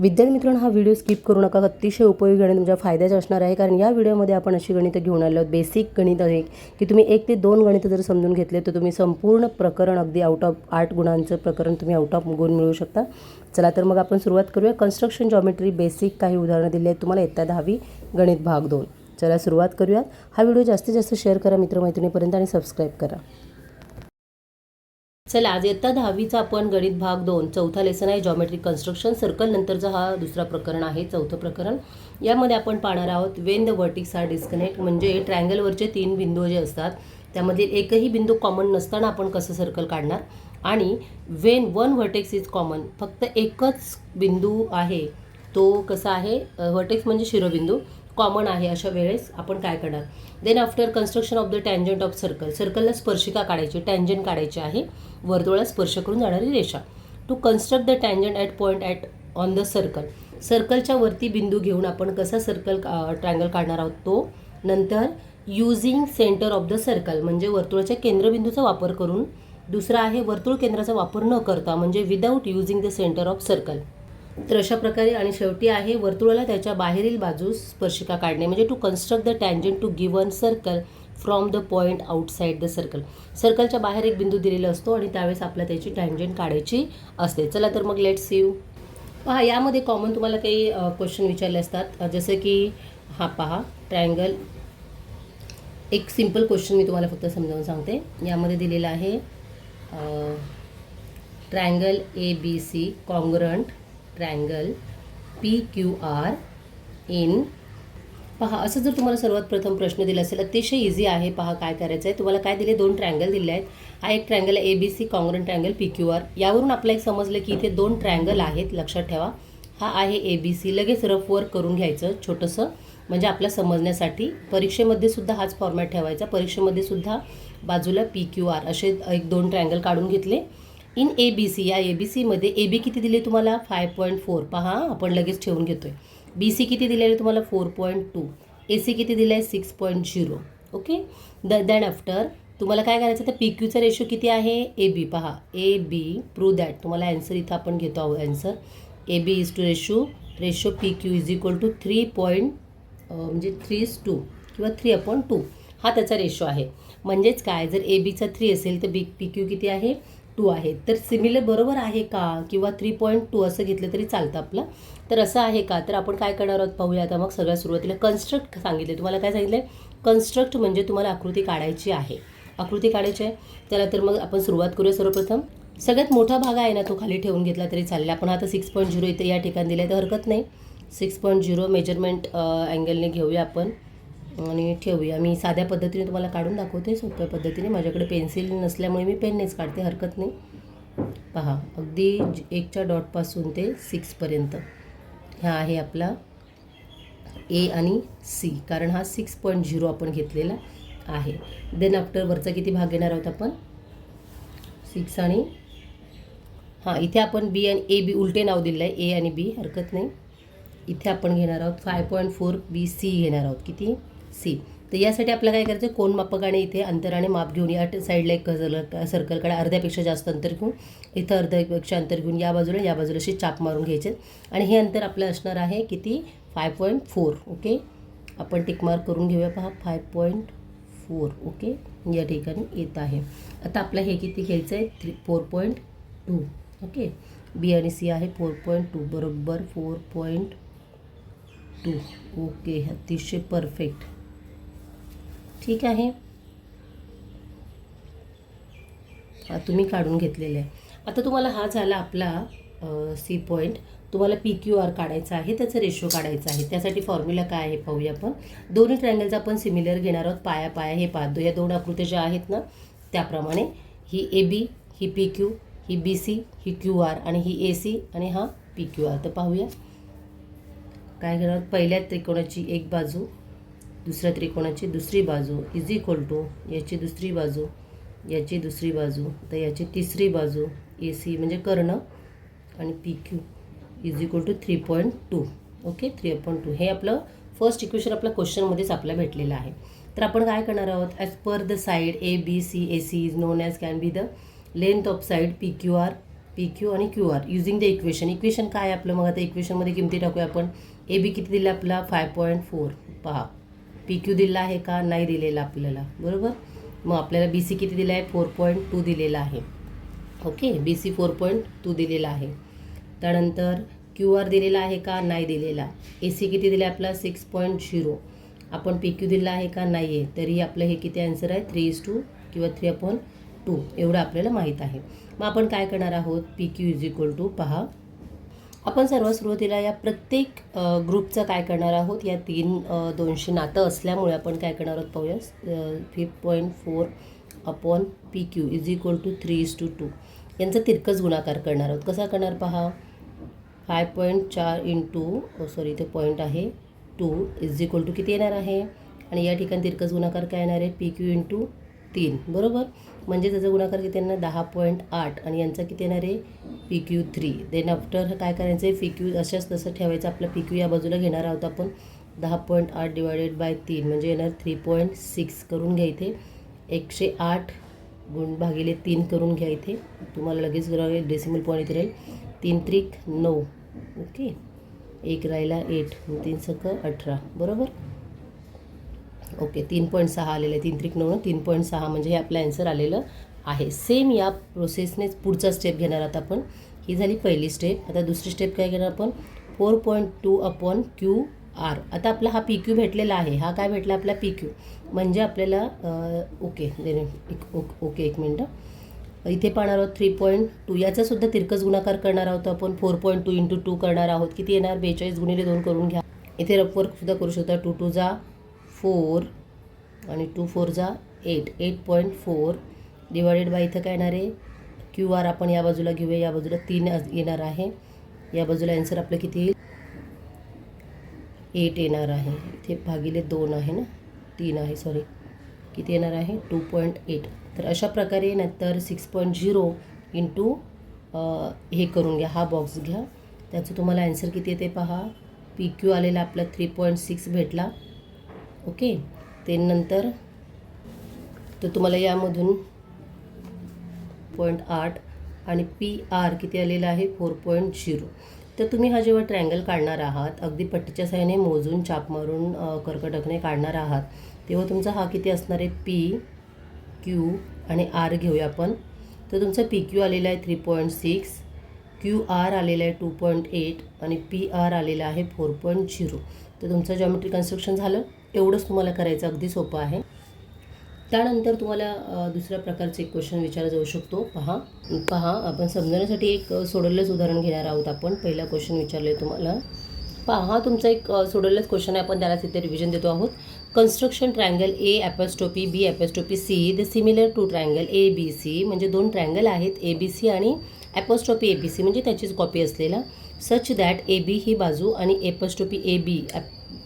विद्यार्थी मित्रांनो हा व्हिडिओ स्किप करू नका. अतिशय उपयोगी आणि तुमच्या फायद्याचा असणार आहे. कारण या व्हिडिओमध्ये आपण अशी गणितं घेऊन आलो. आहोत बेसिक गणित आहे की तुम्ही एक ते दोन गणितं जर समजून घेतले तर तुम्ही संपूर्ण प्रकरण अगदी आउट ऑफ आठ गुणांचं प्रकरण तुम्ही आउट ऑफ गुण मिळवू शकता. चला तर मग आपण सुरुवात करूया. कन्स्ट्रक्शन जॉमेट्री बेसिक काही उदाहरणं दिली आहेत. तुम्हाला येत्या दहावी गणित भाग दोन. चला सुरुवात करूयात. हा व्हिडिओ जास्तीत जास्त शेअर करा मित्रमैत्रिणीपर्यंत आणि सबस्क्राईब करा. चला आज इयत्ता दहावीचा आपण गणित भाग दोन चौथा लेसन आहे जॉमेट्रिक कन्स्ट्रक्शन सर्कल नंतरचा हा दुसरा प्रकरण आहे चौथं प्रकरण. यामध्ये आपण पाहणार आहोत when the vertex are disconnect म्हणजे ट्रँगलवरचे तीन बिंदू जे असतात त्यामधील एकही बिंदू कॉमन नसताना आपण कसं सर्कल काढणार? आणि when one vertex is common फक्त एकच बिंदू आहे तो कसा आहे? व्हर्टेक्स म्हणजे शिरोबिंदू. कॉमन आहे अशा वेळेस आपण काय करणार? Then after construction of the tangent of circle सर्कलला स्पर्शिका काढायची टँजंट काढायची आहे. वर्तुळाला स्पर्श करून जाणारी रेषा. To construct the tangent at point at on the circle सर्कलच्या वरती बिंदू घेऊन आपण कसा सर्कल ट्रँगल काढणार आहोत? तो नंतर using centre of the circle म्हणजे वर्तुळाच्या केंद्रबिंदूचा वापर करून दुसरा आहे वर्तुळ केंद्राचा वापर न करता म्हणजे without using the centre of circle तर अशा प्रकारे आणि शेवटी आहे वर्तुळाला त्याच्या बाहेरील बाजूस स्पर्शिका काढणे. म्हणजे to construct the tangent to given circle from the point outside the circle सर्कलच्या बाहेर एक बिंदू दिलेला असतो आणि त्यावेळेस आपल्याला त्याची टँजंट काढायची असते. चला तर मग लेट्स यू पहा यामध्ये कॉमन तुम्हाला काही क्वेश्चन विचारले असतात. जसे जसं की हा पहा ट्रायंगल एक सिंपल क्वेश्चन मी तुम्हाला फक्त समजावून सांगते. यामध्ये दिलेलं आहे triangle A B C congruent triangle P Q R in. पहा असं जर तुम्हाला सर्वात प्रथम प्रश्न दिला असेल अतिशय इझी आहे. पहा काय करायचं आहे तुम्हाला काय दिले? दोन ट्रँगल दिले आहेत. हा एक ट्रँगल आहे A B C congruent triangle P Q R. यावरून आपल्याला एक समजलं की इथे दोन ट्रँगल आहेत लक्षात ठेवा. हा आहे ए बी सी लगेच रफ वर्क करून घ्यायचं छोटंसं. म्हणजे आपल्या समजण्यासाठी. परीक्षेमध्ये सुद्धा हाच फॉर्मॅट ठेवायचा. परीक्षेमध्ये सुद्धा बाजूला पी क्यू आर. असे एक दोन ट्रँगल काढून घेतले. इन ए बी सी या ए बी सीमध्ये ए बी किती दिले तुम्हाला? फाय पॉईंट फोर पहा आपण लगेच ठेवून घेतो आहे बी सी किती दिलेले तुम्हाला? Four point two A C किती दिलं आहे six point zero okay the then after तुम्हाला काय करायचं? तर पी क्यूचा रेशो किती आहे? ए बी पहा ए बी प्रू दॅट तुम्हाला ॲन्सर इथं आपण घेतो आहोत answer A B is to ratio ratio P Q is equal to three point म्हणजे थ्री इज टू किंवा थ्री अपॉईंट टू हा त्याचा रेशो आहे. म्हणजेच काय? जर ए बीचा थ्री असेल तर बी पी क्यू किती आहे? टू आहे. तर सिमिलर बरोबर आहे का? किंवा थ्री पॉईंट टू असं घेतलं तरी चालतं आपलं. तर असं आहे का? तर आपण काय करणार आहोत? पाहूया. आता मग सगळ्या सुरुवातीला कन्स्ट्रक्ट सांगितले तुम्हाला काय सांगितलं कन्स्ट्रक्ट म्हणजे तुम्हाला आकृती काढायची आहे. आकृती काढायची आहे. त्याला तर मग आपण सुरुवात करूया सर्वप्रथम. सगळ्यात मोठा भाग आहे ना तो खाली ठेवून घेतला तरी चालेल. आपण आता सिक्स पॉईंट झिरो इथे या ठिकाणी दिलं तर हरकत नाही. सिक्स पॉईंट झिरो मेजरमेंट अँगलने घेऊया आपण. आणि ठेवूया. मी साध्या पद्धतीने तुम्हाला काढून दाखवते सोप्या पद्धतीने. माझ्याकडे पेन्सिल नसल्यामुळे मी पेननेच काढते हरकत नाही. पहा अगदी एकच्या डॉटपासून ते सिक्सपर्यंत हा आहे आपला ए आणि सी कारण हा सिक्स पॉईंट झिरो आपण घेतलेला आहे. देन आफ्टर वरचा किती भाग घेणार आहोत आपण? सिक्स आणि हां इथे आपण बी आणि ए बी उलटे नाव दिलेलं आहे. ए आणि बी हरकत नाही. इथे आपण घेणार आहोत five point four B C घेणार आहोत. किती? सी. तर यासाठी आपल्याला काय करायचं कोण मापकाने इथे अंतराने माप घेऊन या साईडला एक सर्कल सर्कलकडे अर्ध्यापेक्षा जास्त अंतर घेऊन इथं अर्ध्यापेक्षा अंतर घेऊन या बाजूला या बाजूला अशी चाप मारून घ्यायचे. आणि हे अंतर आपलं असणार आहे किती? फाय पॉईंट फोर ओके आपण टिकमार्क करून घेऊया पहा. फाय पॉईंट फोर ओके या ठिकाणी येत आहे. आता आपलं हे किती घ्यायचं आहे three four point two okay B आणि सी आहे फोर पॉईंट टू बरोबर फोर पॉईंट टू ओके अतिशय परफेक्ट ठीक आहे. तुम्ही काढून घेतलेलं आहे. आता तुम्हाला हा झाला आपला सी पॉईंट तुम्हाला पी क्यू आर काढायचा आहे त्याचा रेशो काढायचा आहे. त्यासाठी फॉर्म्युला काय आहे पाहूया आपण. दोन्ही ट्रँगलचा आपण सिमिलर घेणार आहोत. पाया पाया हे पाहतो या दोन आकृत्या ज्या आहेत ना त्याप्रमाणे ही ए बी ही पी क्यू ही बी सी ही क्यू आर आणि ही ए सी आणि हा पी क्यू आर तर पाहूया. काय घेणार आहोत? पहिल्या त्रिकोणाची एक बाजू दुसऱ्या त्रिकोणाची दुसरी बाजू इज इक्वल टू याची दुसरी बाजू याची दुसरी बाजू तर याची तिसरी बाजू ए सी म्हणजे कर्ण आणि P Q is equal to three point two okay three point two हे आपलं फर्स्ट इक्वेशन आपल्या क्वेश्चनमध्येच आपल्याला भेटलेलं आहे. तर आपण काय करणार आहोत? As per the side A B C A C is known as can be the length of side P Q R P Q आणि Q R using the equation equation काय आहे आपलं? मग आता इक्वेशनमध्ये किमती टाकूया आपण. ए बी किती दिलं आपला? फाय पॉईंट फोर पहा. पी क्यू दिला आहे का? नाही दिलेला आपल्याला. बरोबर? मग आपल्याला बी सी किती दिला आहे? फोर पॉईंट टू दिलेला आहे. Okay B C four point two दिलेला आहे. त्यानंतर क्यू आर दिलेला आहे का? नाही दिलेला. ए सी किती दिला आहे आपला? सिक्स पॉईंट झिरो आपण पी क्यू दिला आहे का? नाही आहे तरी आपलं हे किती आन्सर आहे? थ्री इज टू किंवा थ्री अपॉन टू एवढं आपल्याला माहीत आहे. मग आपण काय करणार आहोत? P Q is equal to पहा. आपण सर्व सुरुवातीला या प्रत्येक ग्रुपचं काय करणार आहोत? या तीन दोनशे नातं असल्यामुळे आपण काय करणार आहोत पाहूया. Five point four upon P Q is equal to three is to two यांचा तिरकस गुणाकार करणार आहोत. कसा करणार पहा? फाय पॉईंट चार इन टू सॉरी इथे पॉईंट आहे. टू इज इक्वल टू किती येणार आहे? आणि या ठिकाणी तिरकस गुणाकार काय येणार आहे? पी क्यू इन टू तीन बरोबर? म्हणजे त्याचा गुणाकार किती येणार? दहा पॉईंट आठ. आणि यांचा किती येणार आहे? P Q three. Then after काय करायचं आहे? पी क्यू अशाच तसं ठेवायचं. आपला पी क्यू या बाजूला घेणार आहोत आपण. दहा पॉईंट आठ डिवायडेड बाय तीन म्हणजे येणार थ्री पॉईंट सिक्स करून घ्या इथे एकशे आठ गुण भागिले तीन करून घ्या इथे तुम्हाला लगेच करावे डेसिमल पॉईंट इथे राहील. तीन त्रिक नऊ. ओके एक राहिला एट तीन सक अठरा. बरोबर? ओके तीन पॉईंट सहा आलेलं आहे तीन त्रिक नऊ तीन पॉईंट सहा म्हणजे हे आपलं ॲन्सर आलेलं आहे. सेम या प्रोसेसनेच पुढचा स्टेप घेणार आहोत आपण. ही झाली पहिली स्टेप आता दुसरी स्टेप काय घेणार आपण? Four point two upon Q R आता आपला हा पी क्यू भेटलेला आहे. हा काय भेटला? आपला पी क्यू म्हणजे आपल्याला ओके एक ओक- ओके एक मिनटं. इथे पाहणार आहोत थ्री पॉईंट टू याचासुद्धा तिरकस गुणाकार करणार आहोत आपण. Four point two into two करणार आहोत. किती येणार? बेचाळीस गुणिले दोन करून घ्या. इथे रफवर्कसुद्धा करू शकता. टू टू जा. फोर आणि टू फोर जा eight eight point four divided by इथं काय येणार आहे? क्यू आर आपण या बाजूला घेऊया या बाजूला तीन येणार आहे. या बाजूला ॲन्सर आपलं किती येईल? एट येणार आहे. इथे भागिले दोन आहे ना? तीन आहे सॉरी किती येणार आहे? टू पॉईंट एट तर अशा प्रकारे नंतर सिक्स पॉईंट झिरो इंटू हे करून घ्या हा बॉक्स घ्या. त्याचं तुम्हाला ॲन्सर किती येते पहा? पी क्यू आलेला आपला थ्री पॉईंट सिक्स भेटला. ओके? ते नंतर तर तुम्हाला यामधून पॉईंट आठ आणि पी आर किती आलेला आहे? फोर पॉईंट झिरो तर तुम्ही हा जेव्हा ट्रँगल काढणार आहात अगदी पट्टीच्या साह्याने मोजून चाप मारून कर्कटकने काढणार आहात तेव्हा तुमचा हा किती असणार आहे? पी क्यू आणि आर घेऊया आपण. तर तुमचा पी क्यू आलेला आहे three point six Q R आलेला आहे टू पॉईंट एट आणि पी आर आलेला आहे फोर पॉईंट झिरो तर तुमचं जॉमेट्री कन्स्ट्रक्शन झालं. एवढंच तुम्हाला करायचं अगदी सोपं आहे. त्यानंतर तुम्हाला दुसऱ्या प्रकारचे एक क्वेश्चन विचारला जाऊ शकतो. पहा पहा आपण समजण्यासाठी एक अ, सोडवलेलंच उदाहरण घेणार आहोत आपण. पहिला क्वेश्चन विचारले तुम्हाला. पहा हा तुमचा एक अ, सोडवलेलाच क्वेश्चन आहे. आपण त्याला तिथे रिव्हिजन देतो आहोत. Construction triangle A apostrophe B apostrophe C the similar to triangle A B C म्हणजे दोन ट्रँगल आहेत ए बी सी आणि ॲपॉस्टॉपी ए बी सी म्हणजे त्याचीच कॉपी असलेला. सच दॅट ए बी ही बाजू आणि एपॉस्टॉपी ए बी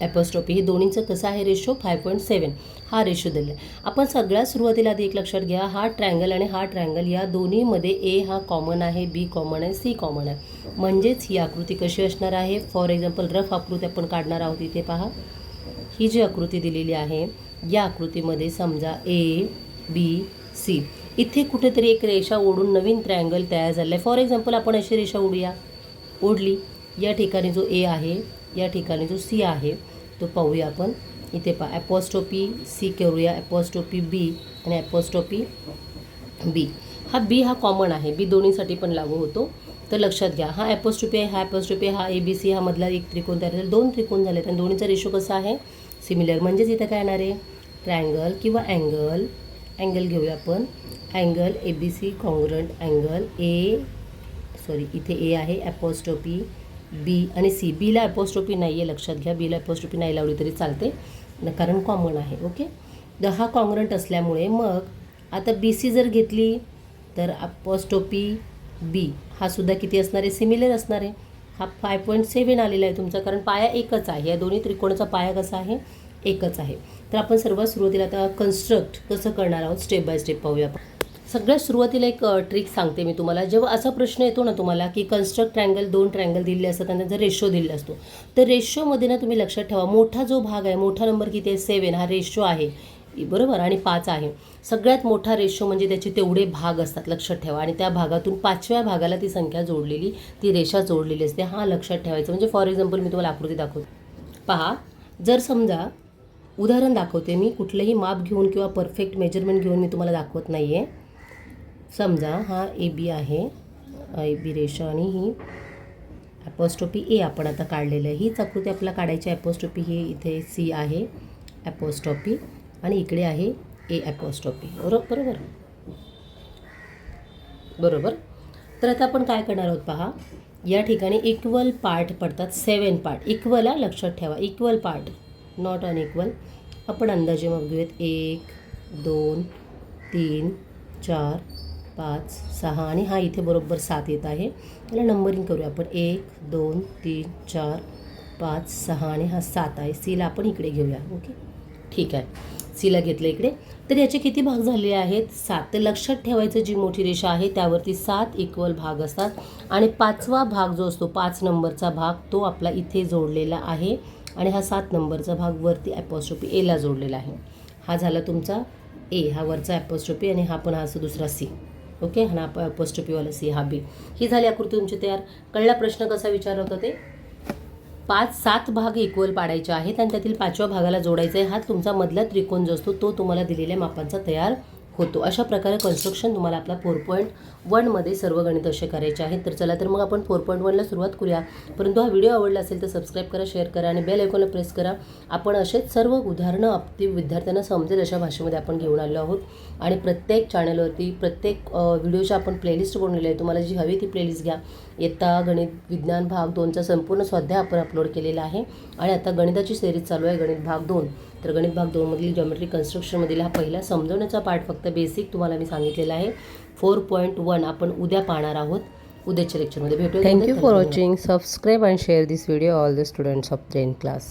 ॲपॉस्टॉपी हे दोन्हीचं कसं आहे रेशो? फाय पॉईंट सेवन हा रेशो दिला आहे. आपण सगळ्यात सुरुवातीला आधी एक लक्षात घ्या. हा ट्रँगल आणि हा ट्रँगल या दोन्हीमध्ये ए हा कॉमन आहे बी कॉमन आहे सी कॉमन आहे. म्हणजेच ही आकृती कशी असणार आहे? फॉर एक्झाम्पल रफ आकृती आपण काढणार आहोत इथे पहा. ही जी आकृती दिलेली आहे या आकृतीमध्ये समजा ए बी सी इथे कुठेतरी एक रेषा ओढून नवीन ट्रँगल तयार झालं आहे. फॉर एक्झाम्पल आपण अशी रेषा ओढूया. ओढली. या ठिकाणी जो ए आहे या ठिकाणी जो सी आहे तो पाहूया आपण. इथे पा ॲपॉस्टोपी सी करूया ॲपॉस्टोपी बी आणि ॲपॉस्टॉपी बी हा बी हा कॉमन आहे. बी दोन्हीसाठी पण लागू होतो. तर लक्षात घ्या हा ॲपोस्टोपी आहे हा ॲपोस्टोपी हा ए बी सी हा मधला एक त्रिकोण तयार झाला दोन त्रिकोण झाले आणि दोन्हीचा रेशो कसा आहे? सिमिलर म्हणजेच इथं काय येणार आहे? ट्रँगल किंवा अँगल अँगल घेऊया आपण. Angle A B C congruent angle A sorry इथे ए आहे ॲपोस्टोपी बी आणि सी. बीला ॲपोस्ट्रोपी नाही आहे लक्षात घ्या. बीला ॲपोस्ट्रोपी नाही लावली तरी चालते कारण कॉमन आहे ओके द हा कॉन्ग्रंट असल्यामुळे मग आता बी सी जर घेतली तर ॲपोस्टोपी बी हा सुद्धा किती असणार आहे? सिमिलर असणार आहे. हा फाय पॉईंट सेवन आलेला आहे तुमचा कारण पाया एकच आहे. या दोन्ही त्रिकोणाचा पाया कसा आहे? एकच आहे. तर आपण सर्वात सुरुवातीला आता कन्स्ट्रक्ट कसं करणार आहोत? स्टेप बाय स्टेप पाहूया आपण. सगळ्यात सुरुवातीला एक ट्रिक सांगते मी तुम्हाला. जेव्हा असा प्रश्न येतो ना तुम्हाला की कन्स्ट्रक्ट ट्रँगल दोन ट्रँगल दिलेले असतात आणि त्यांचा रेशो दिलेला असतो. तर रेशोमध्ये ना तुम्ही लक्षात ठेवा मोठा जो भाग आहे मोठा नंबर किती आहे? सेवन हा रेशो आहे. बरोबर? आणि पाच आहे. सगळ्यात मोठा रेशो म्हणजे त्याचे तेवढे भाग असतात लक्षात ठेवा. आणि त्या भागातून पाचव्या भागाला ती संख्या जोडलेली ती रेषा जोडलेली असते. हा लक्षात ठेवायचं. म्हणजे फॉर एक्झाम्पल मी तुम्हाला आकृती दाखवते. पहा. जर समजा उदाहरण दाखवते मी. कुठलंही माप घेऊन किंवा परफेक्ट मेजरमेंट घेऊन मी तुम्हाला दाखवत नाही आहे समजा हा ए बी आहे ए बी रेषा आणि ही ॲपोस्टोपी ए आपण आता काढलेलं आहे. हीच आकृती आपल्याला काढायची ॲपोस्टोपी ही इथे सी आहे ॲपोस्टॉपी आणि इकडे आहे ए ॲपोस्टॉपी बरोबर बरोबर? बरोबर? तर आता आपण काय करणार आहोत पहा. या ठिकाणी इक्वल पार्ट पडतात. सेवन पार्ट इक्वल आहे लक्षात ठेवा. इक्वल पार्ट नॉट अनइक्वल आपण अंदाजे मग घेऊयात. एक दोन तीन चार पाच सहा आणि हा इथे बरोबर सात येत आहे. त्याला नंबरिंग करूया आपण. एक दोन तीन चार पाच सहा आणि हा सात आहे. सीला आपण इकडे घेऊया. ओके ठीक आहे. सीला घेतलं इकडे. तर याचे किती भाग झालेले आहेत? सात. तर लक्षात ठेवायचं जी मोठी रेषा आहे त्यावरती सात इक्वल भाग असतात. आणि पाचवा भाग जो असतो पाच नंबरचा भाग तो आपला इथे जोडलेला आहे. आणि हा सात नंबरचा भाग वरती ॲपॉस्ट्रोपी एला जोडलेला आहे. हा झाला तुमचा ए हा वरचा ॲपोस्ट्रोपी आणि हा पण हा असं दुसरा सी ओके? हा ना ॲपोस्ट्रोपीवाला सी हा बी ही झाली आकृती तुमची तयार. कळला प्रश्न कसा विचार होता ते? पाच सात भाग इक्वल पाडायचे आहेत आणि त्यातील पाचव्या भागाला जोडायचा आहे. हा तुमचा मधला त्रिकोण जो असतो तो तुम्हाला दिलेल्या मापांचा तयार होतो. अशा प्रकारे कन्स्ट्रक्शन तुम्हाला आपला फोर पॉईंट वनमध्ये सर्व गणित असे करायचे आहेत. तर चला तर मग आपण फोर पॉईंट वनला सुरुवात करूया. परंतु हा व्हिडिओ आवडला असेल तर सबस्क्राईब करा शेअर करा आणि बेल आयकॉनला प्रेस करा. आपण असेच सर्व उदाहरणं अगदी विद्यार्थ्यांना समजेल अशा भाषेमध्ये आपण घेऊन आलो आहोत. आणि प्रत्येक चॅनलवरती प्रत्येक व्हिडिओची आपण प्लेलिस्ट बनवलेली आहे तुम्हाला जी हवी ती प्लेलिस्ट घ्या. इयत्ता गणित विज्ञान भाग दोनचा संपूर्ण स्वाध्याय आपण अपलोड केलेला आहे. आणि आता गणिताची सिरीज चालू आहे. गणित भाग दोन. तर गणित भाग दोनमधील जॉमेट्रिक कन्स्ट्रक्शनमधील हा पहिला समजवण्याचा पार्ट फक्त बेसिक तुम्हाला मी सांगितलेला आहे फोर पॉईंट वन आपण उद्या पाहणार आहोत उद्याच्या लेक्चरमध्ये भेटूया Thank you for watching. Subscribe and share this video all the students of 10 class.